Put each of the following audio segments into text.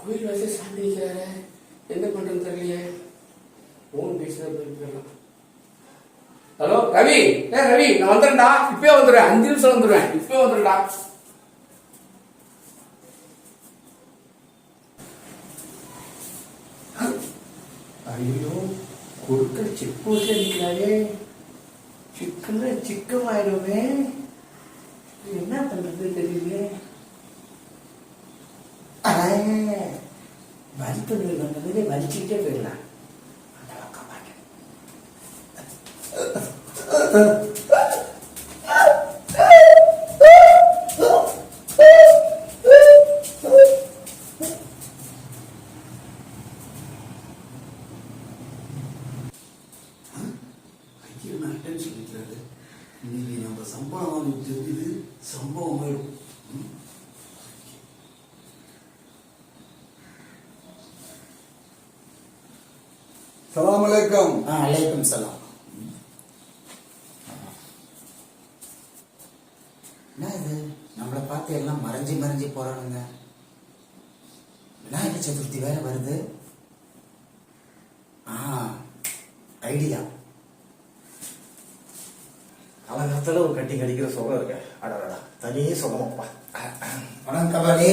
கோயில் வாசல் சாமி நிற்கிறாரு என்ன பண்றதுன்னு தெரியலையே. ஃபோன் பேசினா போயிருக்கலாம் ஹலோ ரவி. ஏ ரவி நான் வந்துடுறேன்டா. இப்பவே வந்துடுறேன். அஞ்சு நிமிஷம் வந்துடுவேன் இப்பவே வந்துடுறேன்டா. ஐயோ கொடுக்க செக் போட்டு நிற்கிறாரே சிக்கன சிக்கமாயிடுமே. என்ன பண்றது தெரியல மதிப்பெண்கள் வந்ததுலே வலிச்சுக்கிட்டே போயிடலாம். அந்த பக்கம் மாட்டேன் ஐயோ இன்னைக்கு நம்ம சம்பளம் தெரிஞ்சது சம்பவம் ஆயிடும் சலாம் அலைக்கம் ஆ அலைக்கும் சலாம் என்ன இது? நம்மளை பார்த்து எல்லாம் மறைஞ்சு மறைஞ்சு போறானுங்க. விநாயகர் சதுர்த்தி வேற வருது? ஆ ஐடியா. காலகாலத்துல ஒரு கட்டி கடிக்கிற சுகம் இருக்கு. அடடா தனி சுகமப்பா வணக்கம் கபாலி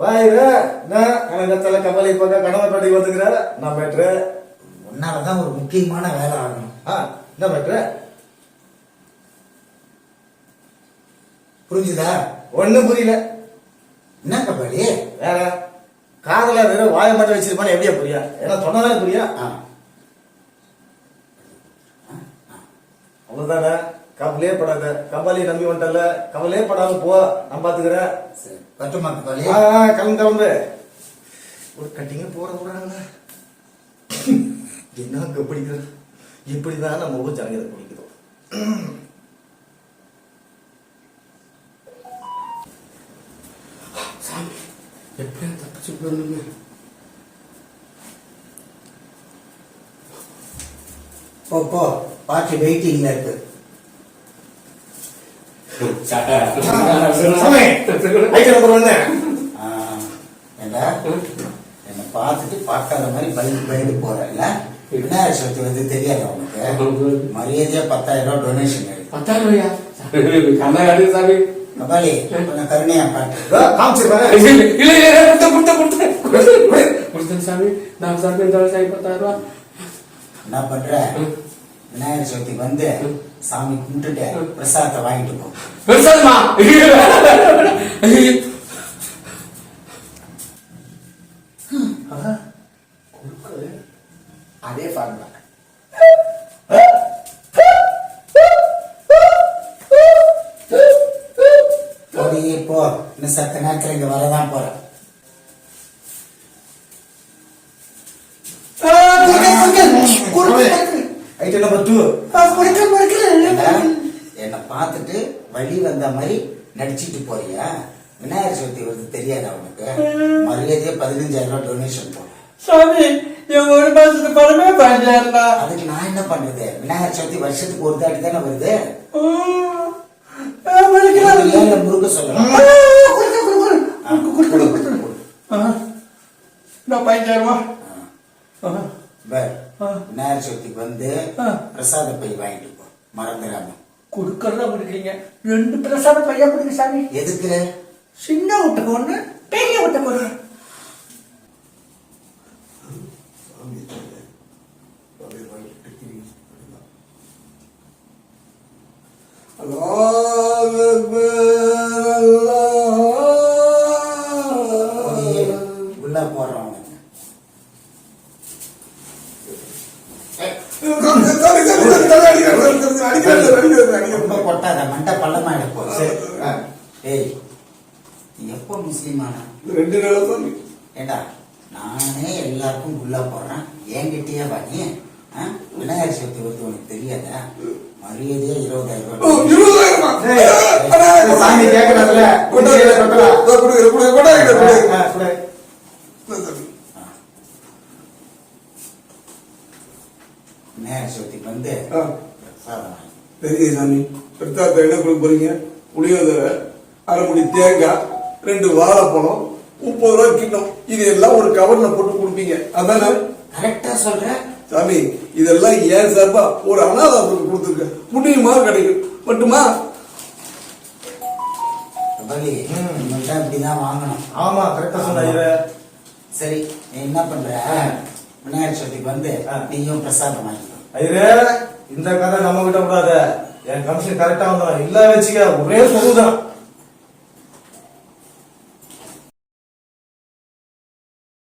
வாயிர நான் காலகாலத்துல கமலை பக்கம் கனவை கட்டி வந்துக்கிற நான் பெற்று உன்னாலதான் ஒரு முக்கியமான வேலை ஆகணும். ஆ என்ன பெற்று புரிஞ்சுதா? ஒண்ணும் புரியல. என்ன கபாலி வேற. காதல வெறும் வாயை மட்டும் வச்சிருப்பானு எப்படியா புரியா ஏன்னா சொன்னதானே புரியா ஆ. அவ்வளவுதானே? கவலையே படாத. கமலி நம்பி வந்துட்டல கவலையே படாம போ. நான் பாத்துக்கிறேன். பட்டுமா கபாலி கிளம்பு கிளம்பு ஒரு கட்டிங்க போற விடுறாங்களா என்ன கப்படிக்கிறது இப்படிதான் நம்ம ஊர் ஜனங்களை பிடிக்கிறோம் சாமி எப்படியா தப்பிச்சு போடணுமே போ போ பாட்டி வெயிட்டிங்ல இருக்கு. என்னை பார்த்துட்டு பார்க்காத மாதிரி பயந்து பயந்து போறேன்ல விநாயகர் சதுர்த்தி வந்து தெரியாது உனக்கு மரியாதையா பத்தாயிரம் ரூபாய் டொனேஷன் பத்தாயிரம் ரூபாயா? கண்ணா காட்டு சாமி கபாலி கொஞ்சம் கருணையா இதோ, காமிச்சிருப்பாரு. இல்ல இல்ல கொடுத்த கொடுத்த கொடுத்த. கொடுத்தேன் சாமி. நான் சாமி இந்த சாமி பத்தாயிரம் ரூபா. என்ன பண்ற? விநாயகர் சதுர்த்தி வந்து சாமி கும்பிட்டுட்டு பிரசாதத்தை வாங்கிட்டு போ. பெருசாதுமா? போடி போ. இன்னும் சத்த நேரத்துல இங்க வரதான் போறேன். என்னை? பார்த்துட்டு வழி வந்த மாதிரி நடிச்சிட்டு போறியா? விநாயகர் சதுர்த்தி வருது தெரியாதா உனக்கு மரியாதையா பதினஞ்சாயிரம் ரூபாய் டொனேஷன் போட சாமி என் ஒரு மாசத்துக்கு பணமே பாஞ்சாயிரம்டா அதுக்கு நான் என்ன பண்றது விநாயகர் சதுர்த்தி வருஷத்துக்கு ஒரு தாட்டி தானே வருது? சொல்லலாம். நான் பதினஞ்சாயிரமா விநாயகர் சதுர்த்திக்கு வந்து பிரசாத பை வாங்கிட்டு போ. மறந்துடாம. கொடுக்கறதா கொடுக்குறீங்க. ரெண்டு பிரசாத பையா கொடுங்க சாமி. எதுக்கு? சின்ன வீட்டுக்கு ஒண்ணு பெரிய வீட்டுக்கு ஒண்ணு. போடி, ரொம்ப கொட்டாத மண்டை போகுது ஏய் நீ எப்போ முஸ்லீம் ஆனா? ரெண்டு நாளா ஏண்டா நானே எல்லாருக்கும் உள்ள போடுறேன். என்கிட்டயே வாங்கி விநாயகர் சதுர்த்தி வருது உனக்கு தெரியாதா? மரியாதையா இருபதாயிரம் ரூபாய் சாமி கேட்கறாருல கொண்டாங்க, கொண்டாங்க, இதோ கொடுங்க, கொடுங்க, கொண்டாங்க, கொடுங்க. ஆ, கொடு. இந்தா சாமி. விநாயகர் சதுர்த்திக்கு வந்து பிரசாதம் வாங்கி தெரியுது சாமி பெருத்தாத்த என்ன கொடுக்க போறீங்க? புளியோதரை அரை முடி தேங்காய் ரெண்டு வாழைப்பழம் முப்பது ரூபா கிண்ணம். இது எல்லாம் ஒரு கவர்ல போட்டு கொடுப்பீங்க. அதானே? கரெக்டா சொல்ற. சாமி இதெல்லாம் ஏன் சார்பா? ஒரு அனாதாரத்துக்கு கொடுத்துருக்க. புண்ணியமா கிடைக்கும். மட்டுமா? இப்படிதான் வாங்கணும். ஆமா கரெக்டா சொன்ன சரி நீ என்ன பண்ற? விநாயகர் சதுர்த்திக்கு வந்து. நீயும் பிரசாதம் வாங்கிக்கோ. ஐயரே இந்த கதை நம்ம கிட்ட கூடாது என் கமிஷன் கரெக்டா வந்துடும் இல்ல வச்சுக்க. ஒரே சொல்லுதான்